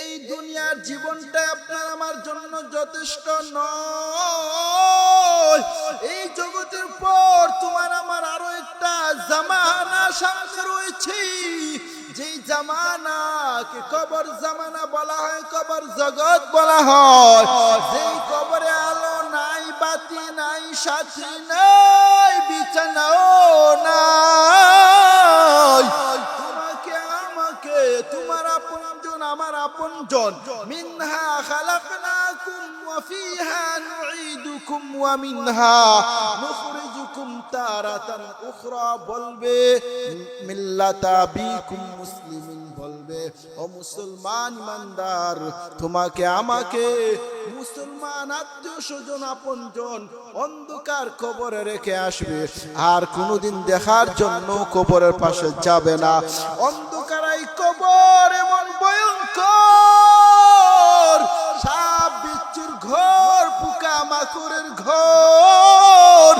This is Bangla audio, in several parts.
এই দুনিয়ার জীবনটা আপনার আমার জন্য যথেষ্ট নয়। এই জগতের পর তোমার আমার আরও একটা জামানা সামনে রয়েছে। যেই জামানাকে কবর জামানা বলা হয়, কবর জগৎ বলা হয়। যেই কবরে আলো নাই, বাতি নাই, সাথী নাই, বিছানাও নাই। আপনজন মিনহা খালাকনাকুম ওয়া ফিহা নুঈদুকুম ওয়া মিনহা নুখরিজুকুম তারাতান উখরা বলবে, মিল্লাতা বিকুম মুসলিমিন বলবে, ও মুসলমান ইমানদার, তোমাকে আমাকে মুসলমান আত্মীয় স্বজন আপনজন অন্ধকার কবরে রেখে আসবে। আর কোনোদিন দেখার জন্য কবরের পাশে যাবে না। অন্ধকার এই কবর এমন পোকা ঘর।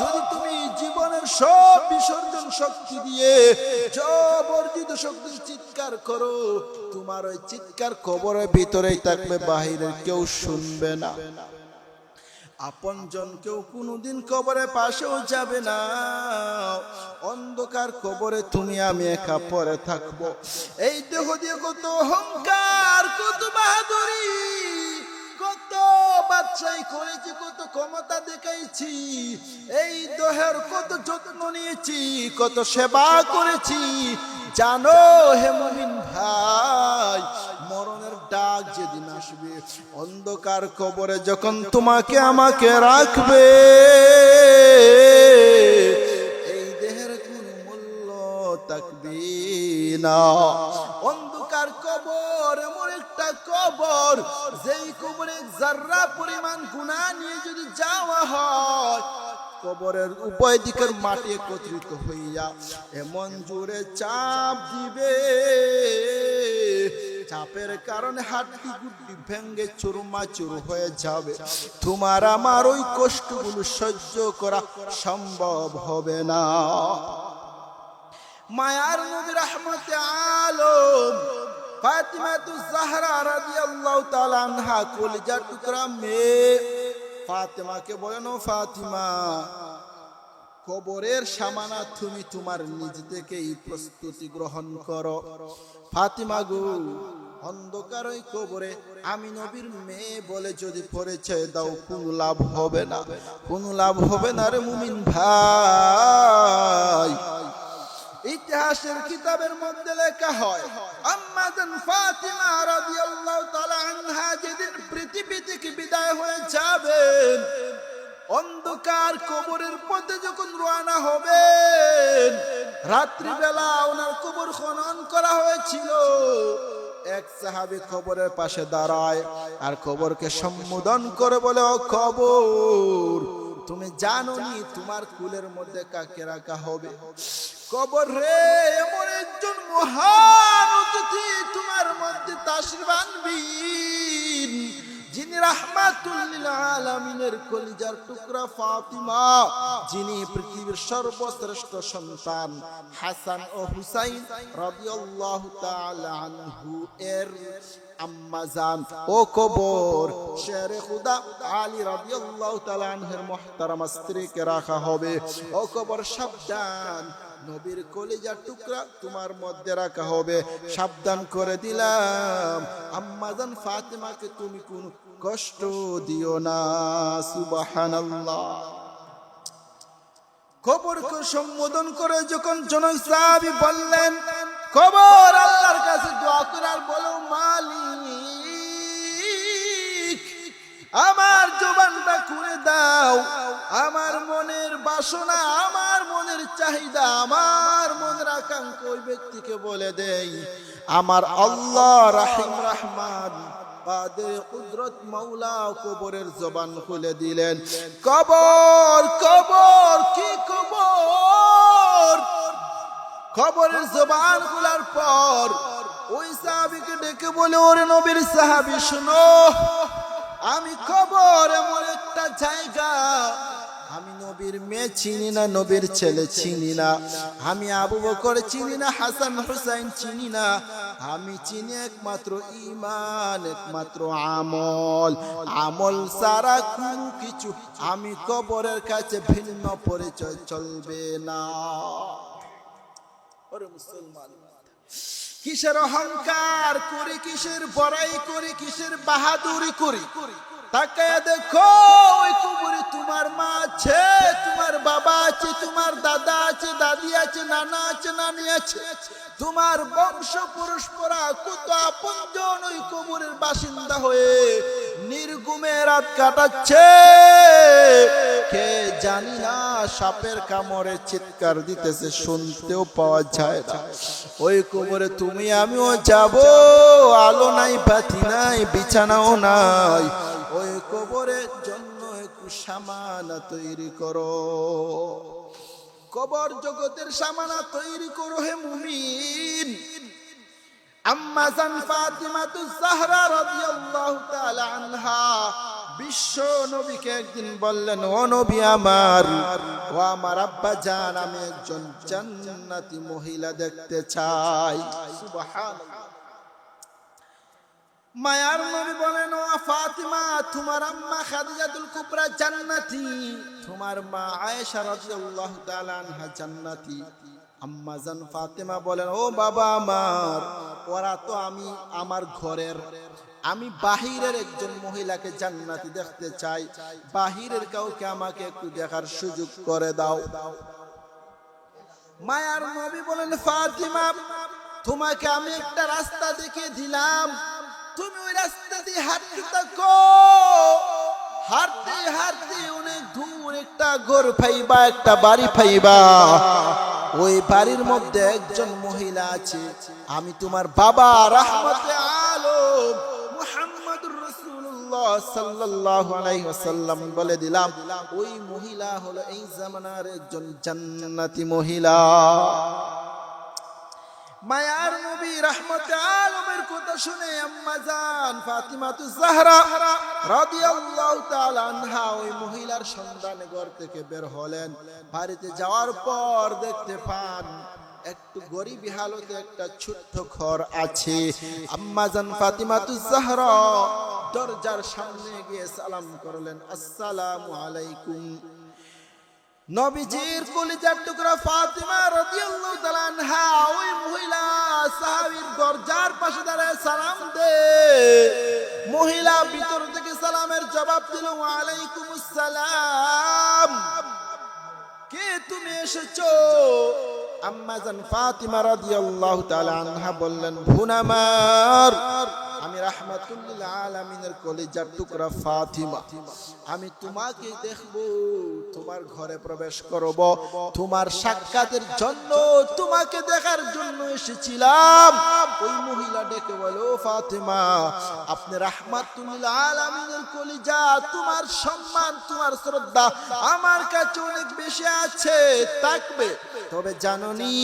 যদি তুমি জীবনের সব বিসর্জন শক্তি দিয়ে জবর্জিত শক্তি চিৎকার করো, তোমার ওই চিৎকার কবরের ভিতরেই থাকবে, বাহিরের কেউ শুনবে না। আপন জন কেউ কোনোদিন কবরে পাশেও যাবে না। অন্ধকার কবরে তুমি, আমি একা পরে থাকব। এই দেহ দিয়ে কত অহংকার, কত বাহাদুরি। করেছি কত ক্ষমতা দেখাইছি, এই দেহের কত যত্ন নিয়েছি, কত সেবা করেছি। জানো ভাই, মরণের ডাক যেদিন আসবে, অন্ধকার কবরে যখন তোমাকে আমাকে রাখবে, এই দেহের কোন মূল্য থাকবে না। কবর, যেই কবরে জাররা পরিমাণ গুণা নিয়ে যদি যাওয়া হয়, কবরের উভয় দিকের মাটি একত্রিত হইয়া এমন জোরে চাপ দিবে। চাপের কারণে হাড্ডি গুড্ডি ভেঙ্গে চুরমা চুর হয়ে যাবে। তোমার আমার ওই কষ্টগুলো সহ্য করা সম্ভব হবে না। মায়ার নবী রহমতে আলম ফাতিমাতু জাহরা রাদিয়াল্লাহু তাআলা বলেন ফাতিমা, কবরের সামানা তুমি তোমার নিজ থেকেই প্রস্তুতি গ্রহণ করো। ফাতিমা গো, অন্ধকার ওই কবরে আমি নবীর মেয়ে বলে যদি পরিচয় দাও, কোন লাভ হবে না। কোন লাভ হবে না রে মুমিন ভাই। ইতিহাসের কিতাবের মধ্যে লেখা হয় ফাতিমা যেদিন পৃথিবী থেকে বিদায় হয়ে যাবেন, অন্ধকার কবরের পথে যখন রওনা হবেন, রাত্রিবেলা ওনার কবর খনন করা হয়েছিল। এক সাহাবি কবরের পাশে দাঁড়ায় আর কবরকে সম্বোধন করে বলে, ও কবর তুমি জানো নি তোমার কুলের মধ্যে কাকে রাখা হবে। কবর রে, এমন একজন মহান অতিথি তোমার মধ্যে তাসির আনবিন যিনি কলিজার টুকরা ফাতিমা, যিনি পৃথিবীর সর্বশ্রেষ্ঠ সন্তান হাসান ও হুসাইন এর রাখা হবে। ও কবর সাবধান, নবীর কলিজার টুকরা তোমার মধ্যে রাখা হবে। সাবধান করে দিলাম। আম্মাজান ফাতেমাকে তুমি কোন কষ্ট দিও না, সুবহানাল্লাহ। খবরকে সম্বোধন করে যখন জনক সাহাবী বললেন খবর আল্লাহর কাছে দোয়া করার বলো, মালিক, আমার জবানটা খুলে দাও, আমার মনের বাসনা, আমার মনের চাহিদা, আমার মনের আকাঙ্ক্ষা ওই ব্যক্তিকে বলে দেই, আমার আল্লাহ রাহিম রহমান। কাদের কুদরত মাওলা কবরের জবান খুলে দিলেন। কবর কবর, কি কবর? খবরের জবান খোলার পর ওই সাহাবিকে ডেকে বলে, ওরে নবীর সাহাবি, শুনো, আমি খবর এমন একটা জায়গা, আমি নবীর মেয়ে চিনি না, নবীর ছেলে চিনি না, আমি আবু বকর চিনি না, হাসান হুসাইন চিনি না আমি চিনি একমাত্র ইমান একমাত্র আমল। আমল সারা কোনো কিছু আমি কবরের কাছে ভিন্ন পরিচয় চলবে না। মুসলমান, কিসের অহংকার? করি কিসের বড়াই, করি কিসের বাহাদুরি করি। তাকে দেখো, ওই কবরে তোমার মা আছে, তোমার বাবা আছে, তোমার দাদা আছে, দাদি আছে, নানা আছে, নানি আছে। তোমার বংশ পরস্পরা কত আপনজন ওই কবরের বাসিন্দা হয়ে নির্গুমে রাত কাটাচ্ছে। কে জানি না, সাপের কামড়ে চিৎকার দিতেছে, শুনতেও পাওয়া যায় না। ওই কবরে তুমি আমিও যাব, আলো নাই পাতি নাই, বিছানাও নাই ওই কবরের জন্য একটু সামানা তৈরি করো। কবর জগতের সামানা তৈরি করো হে মুমিন। আম্মা জান ফাতিমাতু জাহরা রাদিয়াল্লাহু তাআলা আনহা। বিশ্ব নবীকে একদিন বললেন, ও নবী আমার, ও আমার আব্বা জান, আমি একজন জান্নাতি মহিলা দেখতে চাই। সুবহানাল্লাহ। মায়ার নবী বলেন, ও ফাতিমা, তোমার আম্মা খাদিজাতুল কুবরা জান্নাতি। তোমার মা আয়েশা রাদিয়াল্লাহু তাআলা আনহা জান্নাতি। আম্মা জান ফাতেমা বলেন, ও বাবা আমার, ওরা তো আমি আমার ঘরের, আমি বাহিরের একজন মহিলাকে জান্নাতি দেখতে চাই। বাহিরের কাউকে আমাকে একটু দেখার সুযোগ করে দাও। মায়ার নবী বলেন, ফাতিমা, তোমাকে আমি একটা রাস্তা দেখিয়ে দিলাম। তুমি ওই রাস্তা দিয়ে হাঁটতে থাকো। হাঁটতে হাঁটতে অনেক দূর একটা ঘর ফাইবা একটা বাড়ি ফাইবা ওই বাড়ির মধ্যে একজন মহিলা আছে। আমি তোমার বাবা, রাহমতে আলম। মুহাম্মদুর রাসূলুল্লাহ সাল্লাল্লাহু আলাইহি ওয়াসাল্লাম বলে দিলাম, ওই মহিলা হলো এই জামানার একজন জান্নাতি মহিলা। মায়ার নবী রহমতে আলমের কথা শুনে আম্মা জান ফাতিমাতু জাহরা রাদিয়াল্লাহু তাআলা আনহা ওই মহিলার সন্ধানে ঘর থেকে বের হলেন। বাড়িতে যাওয়ার পর দেখতে পান একটু গরিবী হালতে একটা ছোট্ট ঘর আছে। আম্মা জান ফাতিমাতু জাহরা দরজার সামনে গিয়ে সালাম করলেন, আসসালামু আলাইকুম। নবীজির কলিজার টুকরা ফাতিমা রাদিয়াল্লাহু তাআলা আনহা, ওই মহিলা সাহাবীর দরজার পাশে দাঁড়ায় সালাম দে। মহিলা ভিতর থেকে সালামের জবাব দিল ওয়া আলাইকুমুস সালাম কে তুমি এসেছ? আম্মা জান ফাতিমা রাদিয়াল্লাহু তাআলা আনহা বললেন ভুনামার আলামিনের কলিজার টুকরা ফাতিমা। আমি তোমাকে দেখব, তোমার ঘরে প্রবেশ করব, তোমার সাক্ষাতের জন্য তোমাকে দেখার জন্য এসেছিলাম। ওই মহিলা ডেকে বলো ফাতিমা, আপনি রাহমাতুল্লিল আলামিনের কলিজা, তোমার সম্মান, তোমার শ্রদ্ধা আমার কাছে অনেক বেশি আছে, থাকবে। তবে জাননি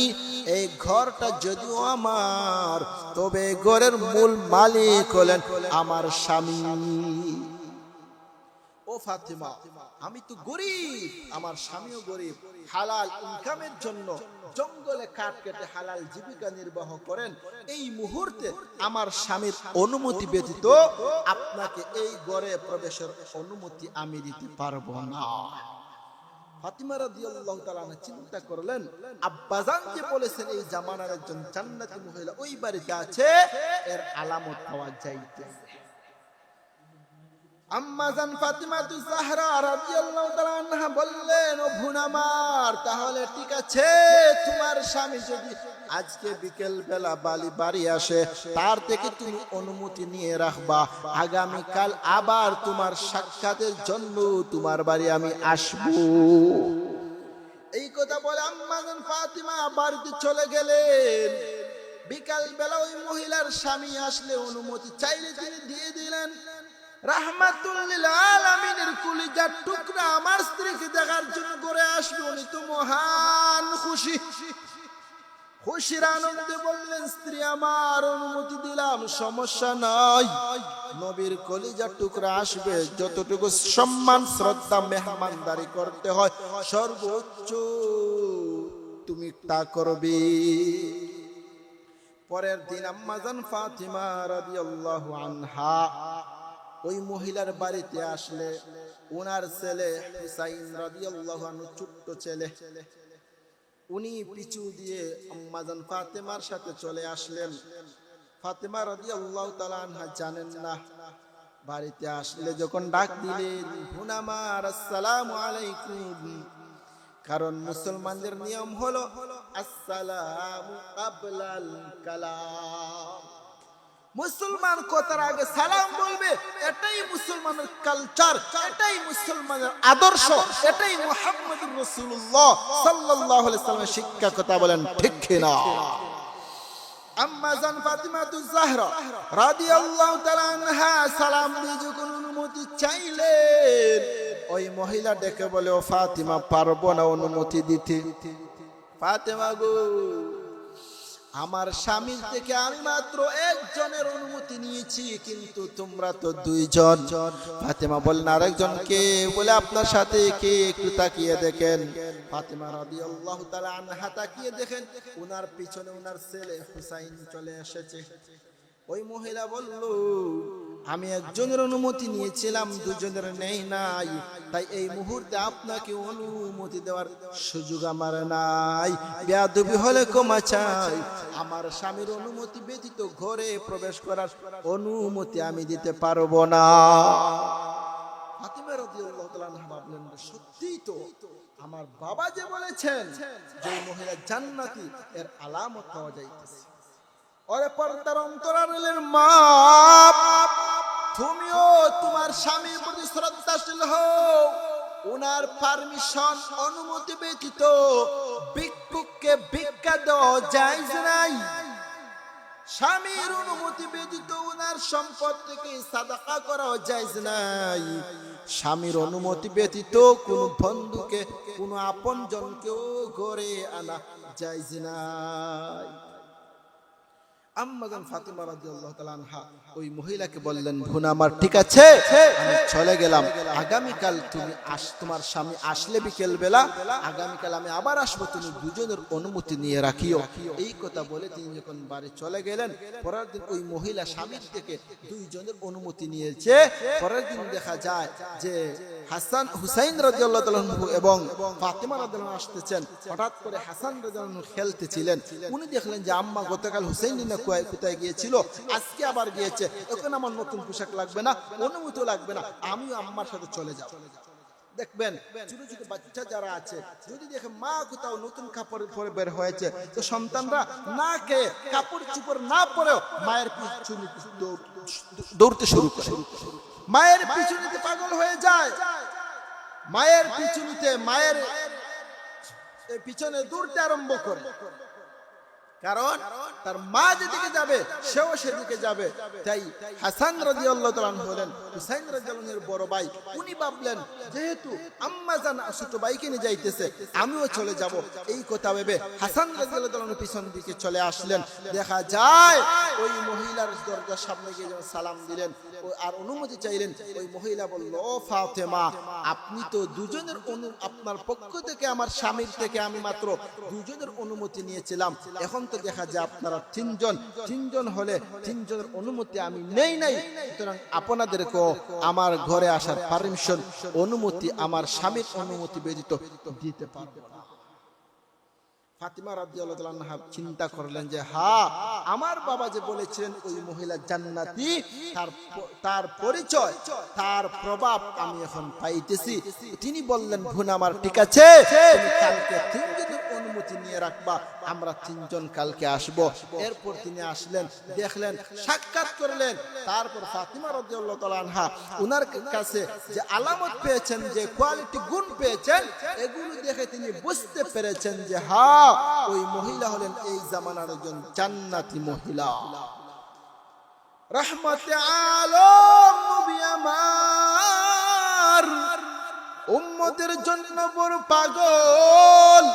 এই ঘরটা যদিও আমার, তবে ঘরের মূল মালিক হলেন আমার স্বামী। ও ফাতেমা, আমি তো গরিব, আমার স্বামীও গরিব। হালাল ইনকামের জন্য জঙ্গলে কাঠ কেটে হালাল জীবিকা নির্বাহ করেন। এই মুহূর্তে আমার স্বামীর অনুমতি ব্যতীত আপনাকে এই ঘরে প্রবেশের অনুমতি আমি দিতে পারব না। ফাতিমা রাদিয়াল্লাহু তাআলা চিন্তা করলেন, আব্বাজান যে বলেছেন, এই জামানার একজন জান্নাতি মহিলা ওই বাড়িতে আছে, এর আলামত পাওয়া যাইতেছে। আম্মাজান ফাতিমা তু জাহরা রাদিয়াল্লাহু তাআলা আনহা বললেন, ও ভুনামার তাহলে ঠিক আছে, তোমার স্বামী যদি আজকে বিকেল বেলা বালি বাড়ি আসে, তার থেকে তুমি অনুমতি নিয়ে রাখবা। আগামী কাল আবার তোমার সাক্ষাতের জন্য তোমার বাড়ি আমি আসব। এই কথা বলে আম্মাজান ফাতিমা বাড়িতে চলে গেলেন। বিকাল বেলা ওই মহিলার স্বামী আসলে অনুমতি চাইলে তিনি দিয়ে দিলেন। আমার স্ত্রীকে দেখার জন্য করে আসবে, উনি তো মহান খুশি। খুশির আনন্দে বললেন, স্ত্রী, আমার অনুমতি দিলাম, সমস্যা নাই। নবীর কলিজার টুকরা আসবে, যতটুকু সম্মান, শ্রদ্ধা, মেহমানদারি করতে হয়, সর্বোচ্চ তুমি তা করবে। পরের দিন আম্মাজান ফাতিমা রাদিয়াল্লাহু আনহা ওই মহিলার বাড়িতে আসলে, ওনার ছেলে হুসাইন রাদিয়াল্লাহু আনহু, ছোট্ট ছেলে। উনি পিছু দিয়ে আম্মাজান ফাতেমার সাথে চলে আসলেন। ফাতেমা রাজি আল্লাহ আনহা জানেন না। বাড়িতে আসলে যখন ডাক দিলেন, হুনামার আসসালাম আলাইকুম। কারণ মুসলমানদের নিয়ম হলো, আসসালাম কাবলাল কালাম। মুসলমান কথার আগে সালাম বলবে, এটাই মুসলমানের কালচার এটাই মুসলমানের আদর্শ, এটাই মুহাম্মদুর রাসূলুল্লাহ সাল্লাল্লাহু আলাইহি সাল্লামের শিক্ষা কথা বলেন, ঠিক আনহা, সালাম অনুমতি ওই মহিলা ডেকে বলে, ও ফাতিমা, পারব না অনুমতি দিতে? ফাতেমা গো আমার স্বামীর থেকে আমি মাত্র একজনের অনুমতি নিয়েছি কিন্তু তোমরা তো দুইজন। ফাতেমা বললেন আরেকজন কে বলে আপনার সাথে কে একটু তাকিয়ে দেখেন? ফাতেমা রাদিয়াল্লাহু তাআলা আনহা তাকিয়ে দেখেন ওনার পিছনে ওনার ছেলে হুসাইন চলে এসেছে। ওই মহিলা বলল আমি একজনের অনুমতি নিয়েছিলাম, দুজনের নেই নাই। তাই এই মুহূর্তে আপনাকে অনুমতি দেওয়ার সুযোগ আমার নাই। বেয়াদবি হলে ক্ষমা চাই। আমার স্বামীর অনুমতি ব্যতীত ঘরে প্রবেশ করার অনুমতি আমি দিতে পারব না। তো আমার বাবা যে বলেছেন জান্নাতি, এর আলামত পাওয়া যাইতেছে। মা তুমিও তোমার স্বামীর প্রতি শ্রদ্ধাশীল হও। ওনার পারমিশন অনুমতি ব্যতীত ভিক্ষুককে ভিক্ষা দেওয়া যায় নাই। স্বামীর অনুমতি ব্যতীত ওনার সম্পদ থেকে সাদাকা করা যায় নাই। স্বামীর অনুমতি ব্যতীত কোন বন্ধুকে, কোন আপন জনকেও ঘরে আনা যায় নাই। আম্মাজান ফাতিমা রাদিয়াল্লাহু তাআলা আনহা ওই মহিলাকে বললেন ভুনা আমার, ঠিক আছে, আমি চলে গেলাম। আগামীকাল তুমি আস, তোমার স্বামী আসলে বিকেল বেলা আগামীকাল আমি আবার আসব, তুমি দুজনের অনুমতি নিয়ে রাখিও। এই কথা বলে তিনি যখন বাড়ি চলে গেলেন, পরের দিন ওই মহিলা স্বামীর থেকে দুইজনের অনুমতি নিয়েছে। পরের দিন দেখা যায় যে হাসান হুসাইন আনহু এবং ফাতিমা আনহা আসতেছেন। হঠাৎ করে হাসান আনহু খেলতেছিলেন। উনি দেখলেন যে, আম্মা গতকাল হুসাইন কোথায় গিয়েছিল, আজকে আবার গিয়েছে। এখন আমার নতুন পোশাক লাগবে না অনুমতি লাগবে না, আমিও আম্মার সাথে চলে যাব দেখবেন, ছোট ছোট বাচ্চা যারা আছে, যদি দেখে মা কোথাও নতুন কাপড় পরে বের হয়েছে, তো সন্তানরা না কে কাপড় চুপড় না পরেও মায়ের দৌড়- দৌড়তে শুরু করে। মায়ের পিছনিতে পাগল হয়ে যায়। মায়ের পিছনিতে, মায়ের পিছনে দৌড়তে আরম্ভ করে। কারণ তার মা যেদিকে যাবে, সেও সেদিকে যাবে। তাই হাসান তাআলা আনহু হলেন হুসাইন আনহুর বড় ভাই, উনি ভাবলেন, যেহেতু আম্মা জান ছোট ভাইকে নিয়ে যাইতেছে, আমিও চলে যাব। এই কথা ভেবে হাসান তাআলা আনহু পিছন দিকে চলে আসলেন। দেখা যায়, ওই মহিলার দরজার সামনে গিয়ে যখন সালাম দিলেন। আর অনুমতি চাইলেন, ওই মহিলা বলল, ও ফাতেমা, আপনি তো দুজনের অনু, আপনার পক্ষ থেকে, আমার স্বামীর থেকে আমি মাত্র দুজনের অনুমতি নিয়েছিলাম। এখন তো দেখা যায় আপনারা তিনজন তিনজন হলে তিনজনের অনুমতি আমি নেই নাই। সুতরাং আপনাদেরকেও আমার ঘরে আসার পারমিশন অনুমতি, আমার স্বামীর অনুমতি ব্যতীত দিতে পারব না। চিন্তা করলেন যে হ্যাঁ আমার বাবা যে বলেছিলেন ওই মহিলা জান্নাতি, তার তার পরিচয়, তার প্রভাব আমি এখন পাইতেছি। তিনি বললেন ভুন আমার ঠিক আছে অনুমতি নিয়ে রাখবা, আমরা তিনজন কালকে আসব। এরপর তিনি আসলেন, দেখলেন, সাক্ষাৎ করলেন। তারপর ফাতিমা রাদিয়াল্লাহু তাআলা আনহা উনার কাছে যে আলামত পেয়েছেন, যে কোয়ালিটি গুণ পেয়েছেন, এগুলো দেখে তিনি বুঝতে পেরেছেন যে হ্যাঁ ওই মহিলা হলেন এই জামানার একজন জান্নাতি মহিলা। রহমতে আলম নবী আমার, উম্মতের জন্য বড় পাগল।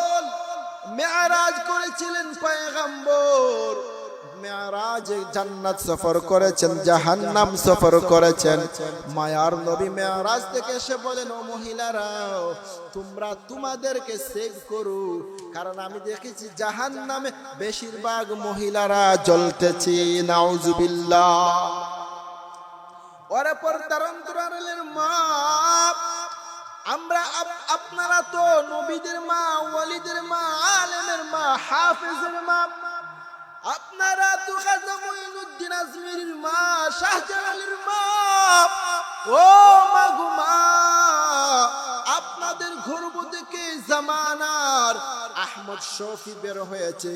মেয়ারাজ করেছিলেন পয়গম্বর। জান্নাত সফর করেছেন, জাহান্নাম সফর করেছেন। মায়ার নবী মেয়ারাজ থেকে এসে বলেন, ও তোমরা তোমাদেরকে সেভ করো। কারণ আমি দেখেছি জাহান্নামে বেশিরভাগ মহিলারা জ্বলতেছি, নাউজুবিল্লাহ। ওরে পর অন্তরালের মা আমরা আপ- আপনারা তো নবীদের মা, ওয়ালিদের মা, আলেমের মা, হাফেজের মা। আপনারা তো খাজা মঈনুদ্দিন আজমির মা, শাহজালালের মা। ও মা। আপনাদের গর্ব থেকে জামানার আহমদ শফি বের হয়েছে।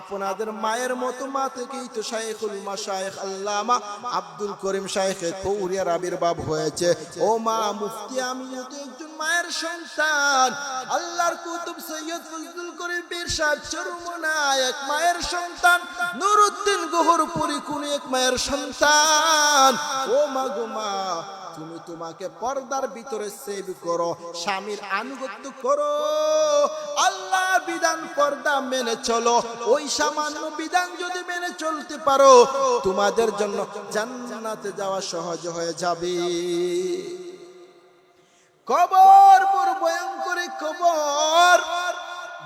আপনাদের মায়ের মতো মা থেকেই তো শাইখুল মাশাইখ আল্লামা আব্দুল করিম শাইখের কৌরিয়ার আবির্ভাব হয়েছে। ও মা মুফতি আমিও তো একজন মায়ের সন্তান, আল্লাহর কুতুব সৈয়দ ফজলুল করিম পীর সাহেব চরমনায় এক মায়ের সন্তান, নুরুদ্দিন গহরপুরি কোন এক মায়ের সন্তান। ও মা গো মা তুমি তোমাকে পর্দার ভিতরে সেভ করো, স্বামীর আনুগত্য করো। আল্লাহ বিধান পর্দা মেনে চলো, ওই সামান্য বিধান যদি মেনে চলতে পারো, তোমাদের জন্য জান্নাতে যাওয়া সহজ হয়ে যাবে। কবর বড় ভয়ঙ্কর কবর,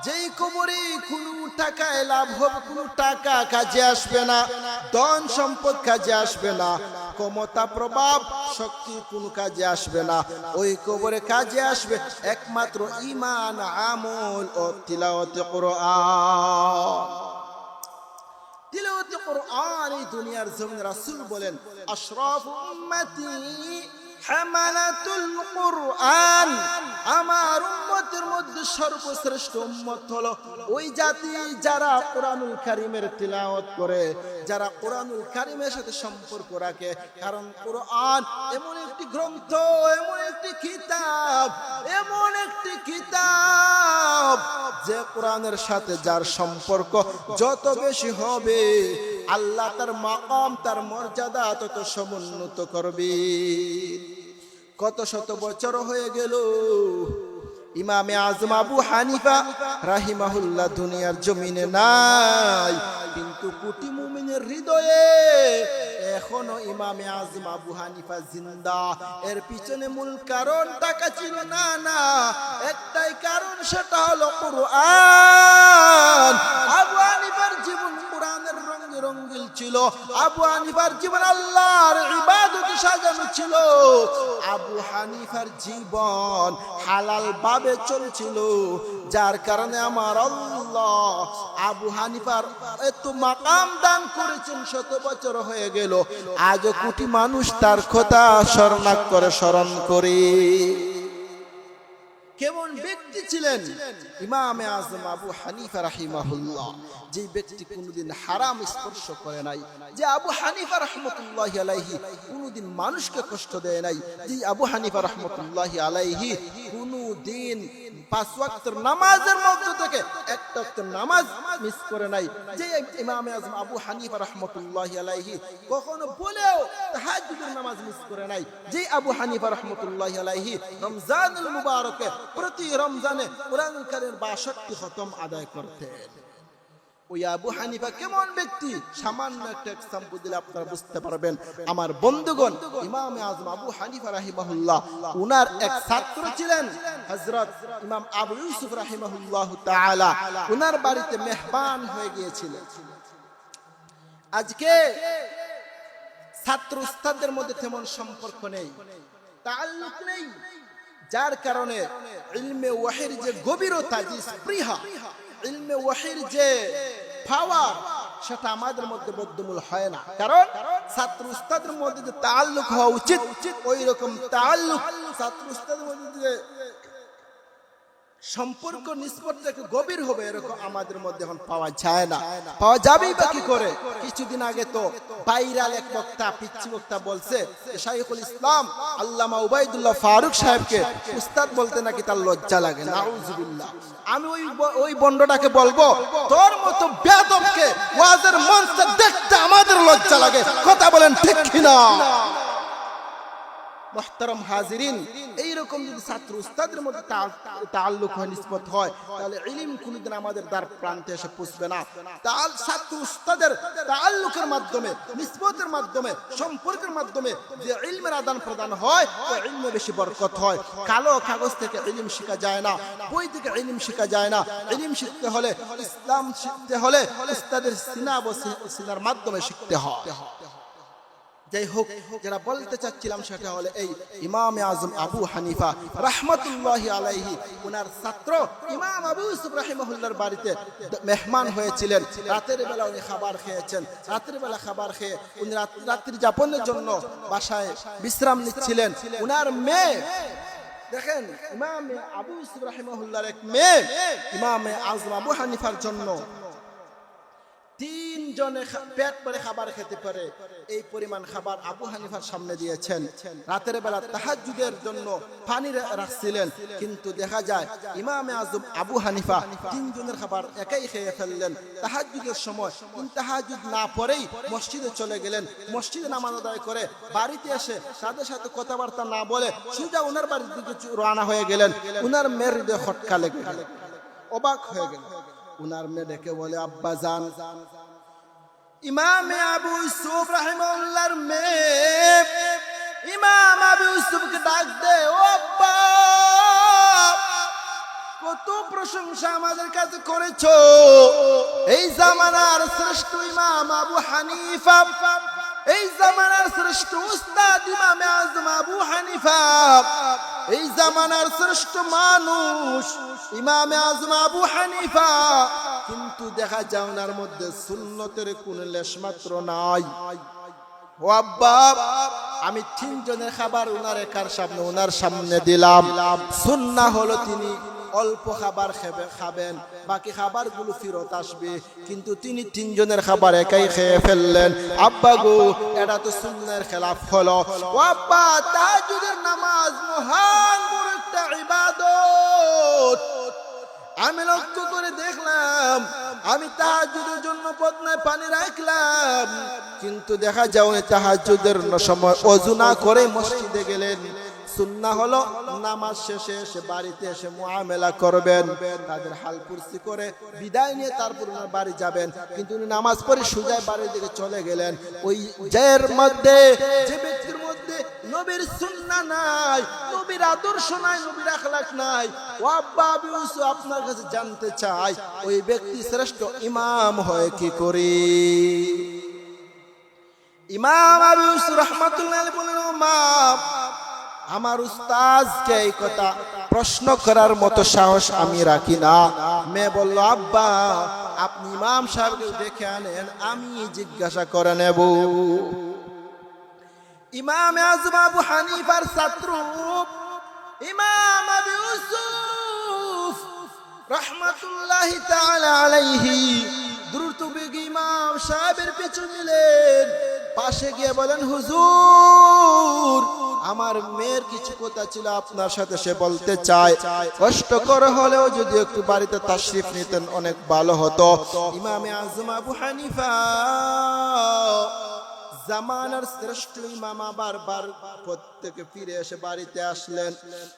যেই কবরে কোনো টাকায় লাভ হবে, কোনো টাকা কাজে আসবে না, ধন সম্পদ কাজে আসবে না। ক্ষমতা, প্রভাব, শক্তি কোন কাজে আসবে না। ওই কবরে কাজে আসবে একমাত্র ইমান আমল ও তিলাওয়াতে কোরআন। তিলাওয়াতে কোরআন এই দুনিয়ার জমিন রাসূল বলেন, আশরাফ উম্মতি হামালাতুল কোরআন। আমার উম্মতের মধ্যে সর্বশ্রেষ্ঠ উম্মত হলো ওই জাতি যারা কোরআনুল কারীমের তিলাওয়াত করে, যারা কোরআনুল কারীমের সাথে সম্পর্ক রাখে। কারণ কোরআন এমন একটি গ্রন্থ, এমন একটি কিতাব, এমন একটি কিতাব যে কোরআনের সাথে যার সম্পর্ক যত বেশি হবে আল্লাহ তার মাকাম, তার মর্যাদা তত সমুন্নত করবে। কত শত বছর হয়ে গেল, ইমামে আজম আবু হানিফা রাহিমাহুল্লাহ দুনিয়ার জমিনে নাই, কিন্তু কোটি মুমিনের হৃদয়ে এখনও ইমামে আজম আবু হানিফা জিন্দা। এর পিছনে মূল কারণ টাকা ছিল? না না। একটাই কারণ, সেটা হলো কোরআন। আবু হানিফার জীবন কোরআনের রঙে রঙ্গিল ছিল। আবু হানিফার জীবন আল্লাহর ইবাদতে সাজানো ছিল। আবু হানিফার জীবন হালাল ভাবে চলছিল, যার কারণে আমার আল্লাহ আবু হানিফার এত মাকাম দান করেছেন, শত বছর হয়ে গেল। আজও কোটি মানুষ তার কথা স্মরণাক করে স্মরণ করে। কেমন ব্যক্তি ছিলেন? ইমামে আজম আবু হানিফা রাহিমাহুল্লাহ। যে ব্যক্তি কোনোদিন হারাম স্পর্শ করে নাই, যে আবু হানিফা রহমতুল্লাহ আলাইহি কোনোদিন মানুষকে কষ্ট দেয় নাই যে আবু হানিফা রহমতুল্লাহ আলাইহি কোনোদিন পাঁচ ওয়াক্তের নামাজের মধ্যে থেকে একটা ওয়াক্তের নামাজ মিস করে নাই। যে ইমাম আজম আবু হানিফা রহমতুল্লাহ আলাইহি কখনো বলেও তাহাজ্জুদের নামাজ মিস করে নাই। যে আবু হানিফা রহমতুল্লাহ আলাইহি রমজানুল মুবারকে প্রতি রমজানে কোরআন কারের 62 খতম আদায় করতেন। ওই আবু হানিফা কেমন ব্যক্তি? সামান্য একটা এক্সাম্পল দিলে আপনারা বুঝতে পারবেন। আমার বন্ধুগণ, ইমাম আজম আবু হানিফা রাহিমাহুল্লাহ, উনার এক ছাত্র ছিলেন, হযরত ইমাম আবু ইউসুফ রাহিমাহুল্লাহ তাআলা। উনার বাড়িতে মেহমান হয়ে গিয়েছিলেন আজকে ছাত্র উস্তাদদের মধ্যে তেমন সম্পর্ক নেই তাল্লুক নেই। যার কারণে ইলমে ওয়াহির যে গভীরতা, যে স্পৃহা ইলমে ওয়াহির যে পাওয়ার সেটা আমাদের মধ্যে বদ্ধমূল হয় না। কারণ ছাত্র উস্তাদের মধ্যে যে তাল্লুক হওয়া উচিত ওই রকম তাল্লুক ছাত্র উস্তাদের মধ্যে যে সম্পর্ক নিষ্পত্তি গভীর হবে এরকম আমাদের মধ্যে এখন পাওয়া যায় না। পাওয়া যাবেই বা কি করে? কিছুদিন আগে তো বাইরাল এক বক্তা পিচ্ছি বক্তা বলছে শাইখুল ইসলাম আল্লামা উবাইদুল্লাহ ফারুক সাহেবকে উস্তাদ বলতে নাকি তার লজ্জা লাগে নাউজুবিল্লাহ। আমি ওই ওই বন্ডটাকে বলব তোর মতো বেদবকে ওয়াজের মঞ্চে দেখতে আমাদের লজ্জা লাগে। কথা বলেন ঠিক কিনা? মোহতারম হাজিরিন, এইরকম যদি ছাত্র উস্তাদের মধ্যে তাল্লুক হয়, নিসবত হয়, তাহলে ইলিম কোনোদিন আমাদের দ্বার প্রান্তে এসে পুষবে না। তাল ছাত্র উস্তাদের তাল্লুকের মাধ্যমে, নিসবতের মাধ্যমে, সম্পর্কের মাধ্যমে যে ইলমের আদান প্রদান হয় ও ইলমে বেশি বরকত হয়। কালো কাগজ থেকে ইলিম শেখা যায় না, বই থেকে ইলিম শেখা যায় না। ইলিম শিখতে হলে ইসলাম শিখতে হলে উস্তাদের সিনা ও সিনার মাধ্যমে শিখতে হয়। যাই হোক যেটা বলতে চাচ্ছিলাম সেটা হলো এই ইমাম আজম আবু হানিফা রহমতুল্লাহ আলাইহি, উনার ছাত্র ইমাম আবু ইউসুফ রাহিমাহুল্লাহর বাড়িতে মেহমান হয়েছিলেন। রাতের বেলা উনি খাবার খেয়েছেন। রাতের বেলা খাবার খেয়ে উনি রাত্রি যাপনের জন্য বাসায় বিশ্রাম নিচ্ছিলেন। উনার মেয়ে, দেখেন, ইমাম আবু ইউসুফ রাহিমাহুল্লাহর এক মেয়ে, ইমাম আজম আবু হানিফার জন্য। তিন জনে পেট ভরে খাবার খেতে পারে। এই পরিমাণ খাবার আবু হানিফার সামনে দিয়েছেন। রাতের বেলা তাহাজুদের জন্য পানি রাখছিলেন। কিন্তু দেখা যায়, ইমামে আজম আবু হানিফা তিনজনের খাবার একাই খেয়ে ফেললেন। তাহাজুদের সময় তাহাজুদ না পরেই মসজিদে চলে গেলেন। মসজিদে নামাজ আদায় করে বাড়িতে এসে তাদের সাথে কথাবার্তা না বলে সোজা ওনার বাড়ির দিকে রওনা হয়ে গেলেন। উনার মেয়ের হৃদয় খটকা লেগে অবাক হয়ে গেল। উনার মেয়ে ডেকে বলে, আব্বা জান ইমামে আবু ইউসুফ রাহিমুল্লাহর মেয়ে। ইমাম আবু ইউসুফকে ডাক দে, ও কত প্রশংসা আমাদের কাছে করেছ। এই জামানার শ্রেষ্ঠ ইমাম আবু হানিফা জামানার শ্রেষ্ঠ উস্তাদ ইমামে আজম আবু হানিফা। এই জামানার শ্রেষ্ঠ মানুষ ইমামে আজম আবু হানিফা। কিন্তু দেখা যায় ওনার মধ্যে সুন্নতের কোন লেশ মাত্র নাই। ও আব্বা, আমি তিনজনের খাবার উনার একার সামনে? উনার সামনে দিলাম। সুন্না হলো তিনি অল্প খাবার খেবে খাবেন, বাকি খাবারগুলো ফেরত আসবে। কিন্তু তিনি তিনজনের খাবার একাই খেয়ে ফেললেন। আব্বা গো, এটা তো সুন্নের খেলাফ হলো। আব্বা, তাহাজ্জুদের নামাজ মহান ইবাদত। আমি লক্ষ্য করে দেখলাম, আমি তাহাজুদের জন্য পদ্মায় পানি রাখলাম। কিন্তু দেখা যাও তাহাজুদের সময় অজু না করে মসজিদে গেলেন। সুন্না হলো নামাজ শেষে এসে বাড়িতে এসে মুআমেলা করবেন, তাদের হাল কুরসি করে বিদায় নিয়ে তারপর ওনার বাড়ি যাবেন। কিন্তু উনি নামাজ পড়ে সুজায় বাড়ির দিকে চলে গেলেন। ওই জয়ের মধ্যে, যে ব্যক্তির মধ্যে নবীর সুন্না নাই, নবীর আদর্শ নাই, নবীর আখলাক নাই, ও আব্বা আবু আপনার কাছে জানতে চাই ওই ব্যক্তি শ্রেষ্ঠ ইমাম হয় কি করে? ইমাম আবু ইউসুফ রহমাতুল্লাহ বলেন, ও মা আমার উস্তাজকে এই কথা প্রশ্ন করার মতো সাহস আমি রাখি না। মেয়ে বলল, আব্বা, আপনি ইমাম সাহেবকে ডেকে আনেন, আমি জিজ্ঞাসা করে নেব। ইমাম আজম আবু হানিফার ছাত্র, ইমাম আবু ইউসুফ রহমাতুল্লাহি তাআলা আলাইহি দ্রুত বেগে ইমাম সাহেবের পিছু নিলেন। পাশে গিয়ে বলেন, হুজুর, আমার মেয়ের কিছু কথা ছিল, আপনার সাথে সে বলতে চায়। কষ্ট কষ্টকর হলেও যদি একটু বাড়িতে তাশরিফ নিতেন, অনেক ভালো হতো। ইমামে আজম আবু হানিফা জামানার শ্রেষ্ঠ ইমাম আবার বার প্রত্যেকে ফিরে এসে বাড়িতে আসলেন।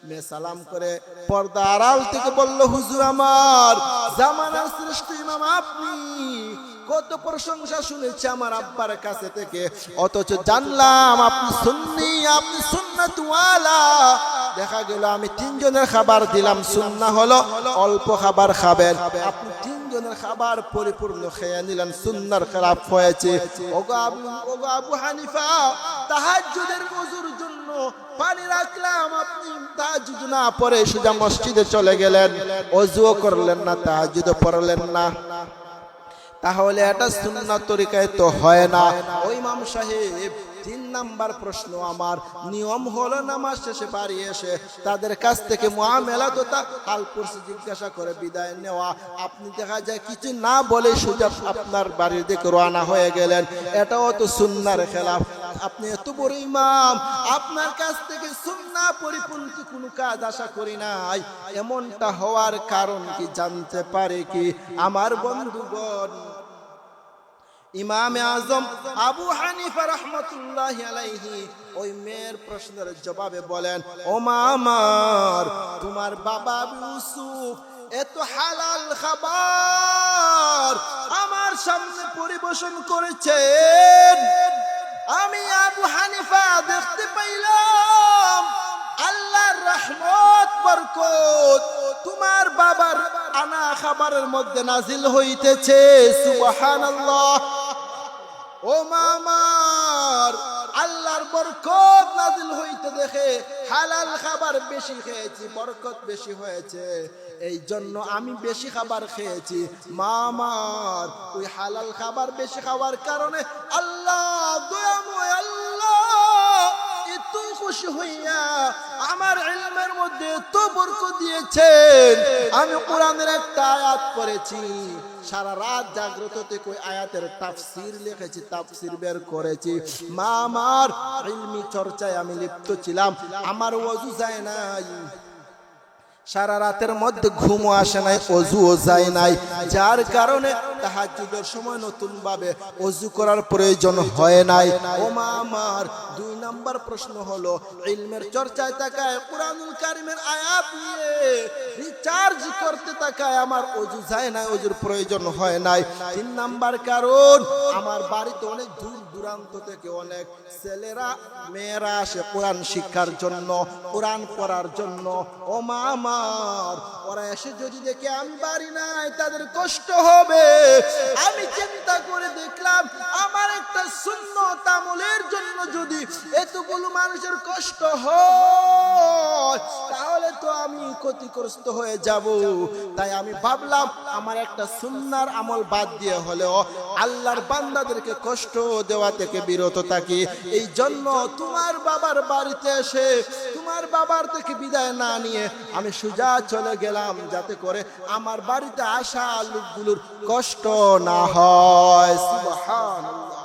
মেয়ে সালাম করে পর্দা আড়াল থেকে বলল, হুজুর আমার, জামানার শ্রেষ্ঠ ইমাম আপনি? কত প্রশংসা শুনেছি আমার আব্বার কাছে থেকে। অথচ জানলাম আপনি সুন্নি, আপনি সুন্নাতওয়ালা। দেখা গেল, আমি তিনজনের খাবার দিলাম। সুন্না হলো অল্প খাবার খাবেন। আপনি তিনজনের খাবার পরিপূর্ণ খেয়ে নিলেন, সুন্নার খারাপ হয়েছে। আবু হানিফা, তাহাজ্জুদের মজুর জন্য পানি রাখলাম, আপনি তাহাজ্জুদ না পরে সোজা মসজিদে চলে গেলেন। অজুও করলেন না, তাহাজ্জুদও পড়লেন না। তাহলে এটা সুন্নাত তরিকায় তো হয় না। ওই ইমাম সাহেব তিন নাম্বার প্রশ্ন আমার। নিয়ম হলো নামাজ শেষে বাড়ি এসে তাদের কাছ থেকে মহামেলা তথা হাল পড়ছে জিজ্ঞাসা করে বিদায় নেওয়া। আপনি দেখা যায় কিছু না বলে সোজা আপনার বাড়ির দিকে রওনা হয়ে গেলেন। এটাও তো সুন্নার খেলাফ। আপনি এত বড় ইমাম। আপনার কাছ থেকে সুন্না পরিপন্থী কোনো কাজ আশা করি নাই। এমনটা হওয়ার কারণ কি জানতে পারে কি? আমার বন্ধুগণ ইমামে আজম আবু হানিফা রহমতুল্লাহ আলাইহি ওই মেয়ের প্রশ্নের জবাবে বলেন, ও মা আমার, তোমার বাবা ইউসুফ, এত হালাল খাবার আমার সামনে পরিবেশন করেছেন। আমি আবু হানিফা দেখতে পাইলাম, আল্লাহর রহমত, বরকত, তোমার বাবার আনা খাবারের মধ্যে নাজিল হইতেছে। সুবহানাল্লাহ ও মামার, আল্লাহর বরকত নাজিল হইতে দেখে হালাল খাবার বেশি খেয়েছি, বরকত বেশি হয়েছে। এই জন্য আমি বেশি খাবার খেয়েছি। মামার, ওই হালাল খাবার বেশি খাওয়ার কারণে আল্লাহ আল্লাহ এত খুশি হইয়া আমার ইলমের মধ্যে এত বরকত দিয়েছেন। আমি কোরআনের একটা আয়াত পড়েছি। সারা রাত জাগ্রত থেকে ওই আয়াতের তাফসির লিখেছি, তাফসির বের করেছি। মা আমার ইলমি চর্চায় আমি লিপ্ত ছিলাম, আমার ওযু যায় নাই। সারা রাতের মধ্যে ঘুমও আসে নাই, অজুও যায় নাই। যার কারণে তাহাজ্জুদের সময় নতুন ভাবে অজু করার প্রয়োজন হয় নাই। ও মা আমার, দুই নাম্বার প্রশ্ন হলো, ইলমের চর্চায় তাকায়, কোরআনুল কারিমের আয়াত নিয়ে রিচার্জ করতে তাকায় আমার অজু যায় নাই, অজুর প্রয়োজন হয় নাই। তিন নাম্বার কারণ, আমার বাড়িতে অনেক দূর দূরান্ত থেকে অনেক ছেলেরা, মেয়েরা আসে কোরআন শিক্ষার জন্য, কোরআন পড়ার জন্য। ও মা আমার। ওরা এসে যদি দেখে আমি বাড়ি নাই, তাদের কষ্ট হবে। আমি চিন্তা করে দেখলাম, আমার একটা শূন্য তামলের জন্য যদি এতগুলো মানুষের কষ্ট হয়, তাহলে তো আমি ক্ষতিগ্রস্ত হয়ে যাব। তাই আমি ভাবলাম, আমার একটা সুন্নার আমল বাদ দিয়ে হলেও আল্লাহর বান্দাদেরকে কষ্ট দেওয়া থেকে বিরত থাকি। এই জন্য তোমার বাবার বাড়িতে এসে, তোমার বাবার থেকে বিদায় না নিয়ে আমি সুজা চলে গেলাম যাতে করে আমার বাড়িতে আসা লোকগুলোর কষ্ট না হয়। সুবহানাল্লাহ।